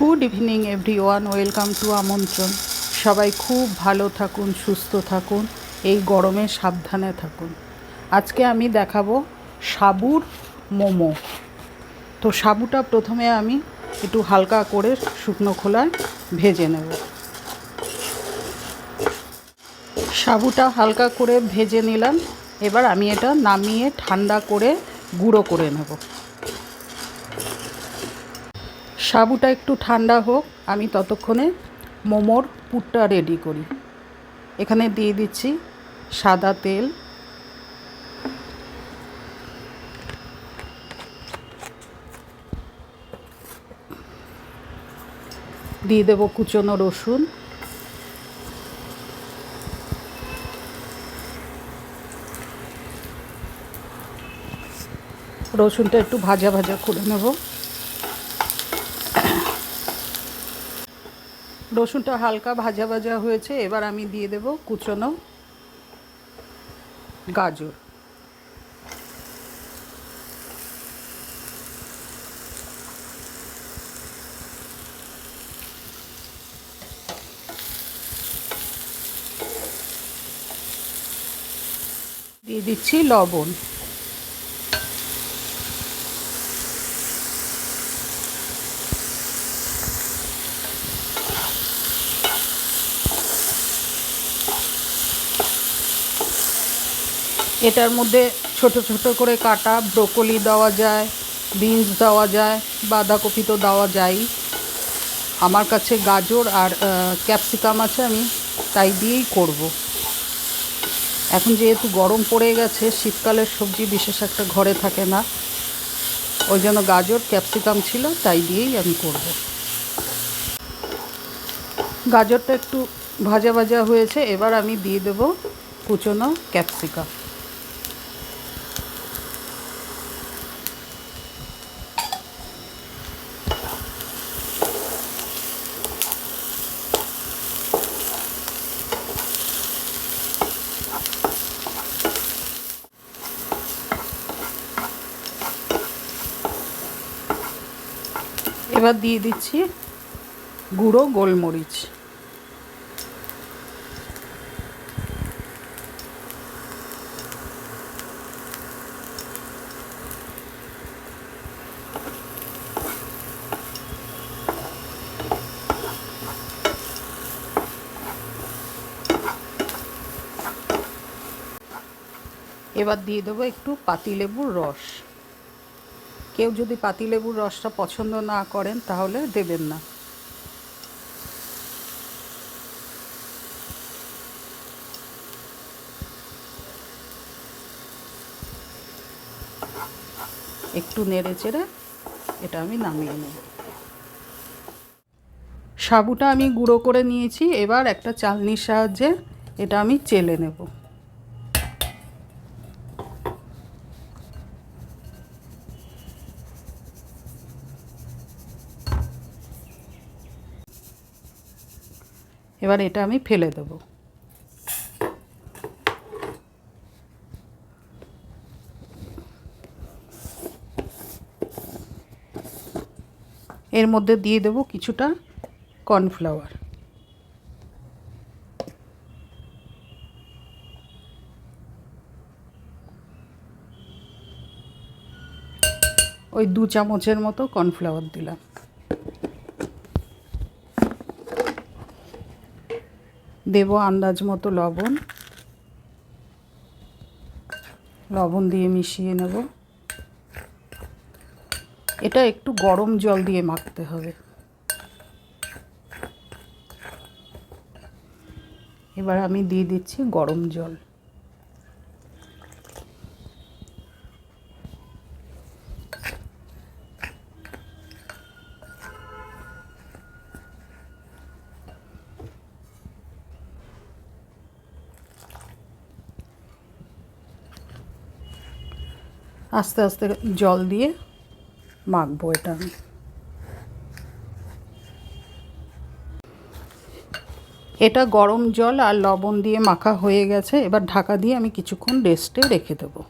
Good evening everyone welcome to আমন্ত্রণ সবাই খুব ভালো থাকুন, সুস্থ থাকুন, এই গরমে সাবধানে থাকুন। আজকে আমি দেখাবো সাবুর মোমো। তো সাবুটা প্রথমে আমি একটু হালকা করে শুকনো খোলায় ভেজে নেব। সাবুটা হালকা করে ভেজে নিলাম। এবার আমি এটা নামিয়ে ঠান্ডা করে গুঁড়ো করে নেব। সাবুটা একটু ঠান্ডা হোক, আমি ততক্ষণে মোমোর পুরটা রেডি করি। এখানে দিয়ে দিচ্ছি সাদা তেল। দিয়ে দেবো কুচনো রসুন। রসুনটা একটু ভাজা ভাজা করে নেব। রসুনটা হালকা ভাজা ভাজা হয়েছে এবার আমি দিয়ে দেব কুচনো গাজর। দিয়ে দিচ্ছি লবণ। এটার মধ্যে ছোট ছোট করে কাটা, ব্রোকলি দেওয়া যায়, বিনস দেওয়া যায়, বাঁধাকপি তো দেওয়া যায়ই আমার কাছে গাজর আর ক্যাপসিকাম আছে, আমি তাই দিয়েই করব। এখন যেহেতু গরম পড়ে গেছে, শীতকালের সবজি বিশেষ একটা ঘরে থাকে না ওই জন্য গাজর, ক্যাপসিকাম ছিল, তাই দিয়েই আমি করব। গাজরটা একটু ভাজা ভাজা হয়েছে, এবার আমি দিয়ে দেবো কুচনো ক্যাপসিকাম এবার দিয়ে দিচ্ছি গুঁড়ো গোলমরিচ। এবার দিয়ে দেবো একটু পাতিলেবুর রস। কেউ যদি পাতিলেবুর রসটা পছন্দ না করেন, তাহলে দেবেন না। একটু নেড়ে চেড়ে এটা আমি নামিয়ে নেব। সাবুটা আমি গুঁড়ো করে নিয়েছি, এবার একটা চালনির সাহায্যে এটা আমি চেলে নেব। এবার এটা আমি ফেলে দেবো। এর মধ্যে দিয়ে দেবো কিছুটা কর্নফ্লাওয়ার। ওই দু চামচের মতো কর্নফ্লাওয়ার দিলাম। দেব আন্দাজ মতো লবণ। লবণ দিয়ে মিশিয়ে নেব। এটা একটু গরম জল দিয়ে মাখতে হবে। এবার আমি দিয়ে দিচ্ছি গরম জল। আস্তে আস্তে জল দিয়ে মাখবো এটা। আমি এটা গরম জল আর লবণ দিয়ে মাখা হয়ে গেছে। এবার ঢাকা দিয়ে আমি কিছুক্ষণ রেস্টে রেখে দেবো।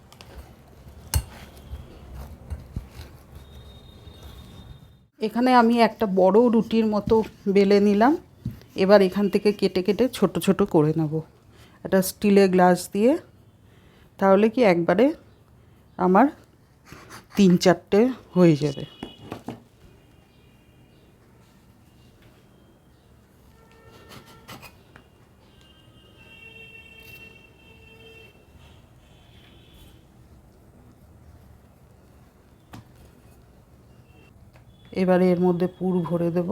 এখানে আমি একটা বড় রুটির মতো বেলে নিলাম। এবার এখান থেকে কেটে কেটে ছোট ছোট করে নেব। একটা স্টিলের গ্লাস দিয়ে। তাহলে কি একবারে আমার তিন চারটে হয়ে যাবে। এবারে এর মধ্যে পুর ভরে দেব।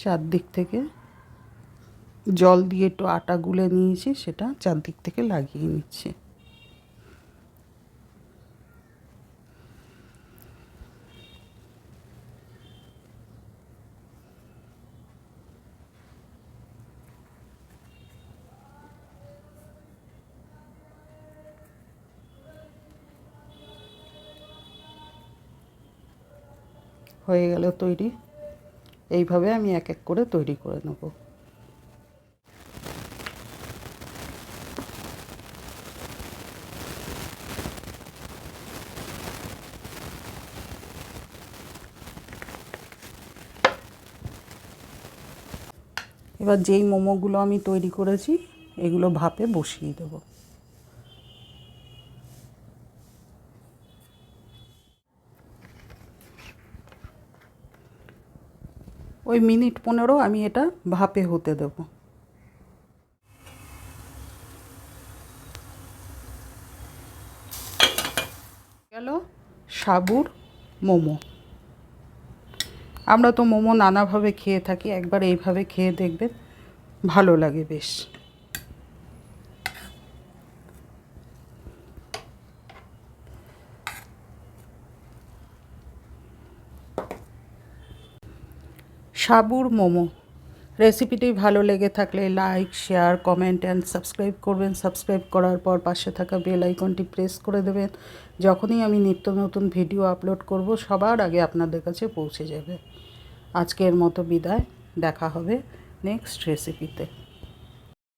চারদিক থেকে জল দিয়ে একটু আটা গুলে নিয়েছি, সেটা চারদিক থেকে লাগিয়ে নিচ্ছি। হয়ে গেল তৈরি। এইভাবে আমি এক এক করে তৈরি করে নেব। এবার যেই মোমোগুলো আমি তৈরি করেছি, এগুলো ভাপে বসিয়ে দেবো। ওই মিনিট পনেরো আমি এটা ভাপে হতে দেব। গেল সাবুর মোমো। আমরা তো মোমো নানাভাবে খেয়ে থাকি, একবার এইভাবে খেয়ে দেখবেন, ভালো লাগে বেশ। সাবুর মোমো। রেসিপিটি ভালো লেগে থাকলে like, share, comment and subscribe করবেন। সাবস্ক্রাইব করার পর পাশে থাকা বেল আইকনটি প্রেস করে দেবেন। যখনই আমি নিত্য নতুন ভিডিও আপলোড করব, সবার আগে আপনাদের কাছে পৌঁছে যাবে। আজকের মতো বিদায়। দেখা হবে নেক্সট রেসিপিতে।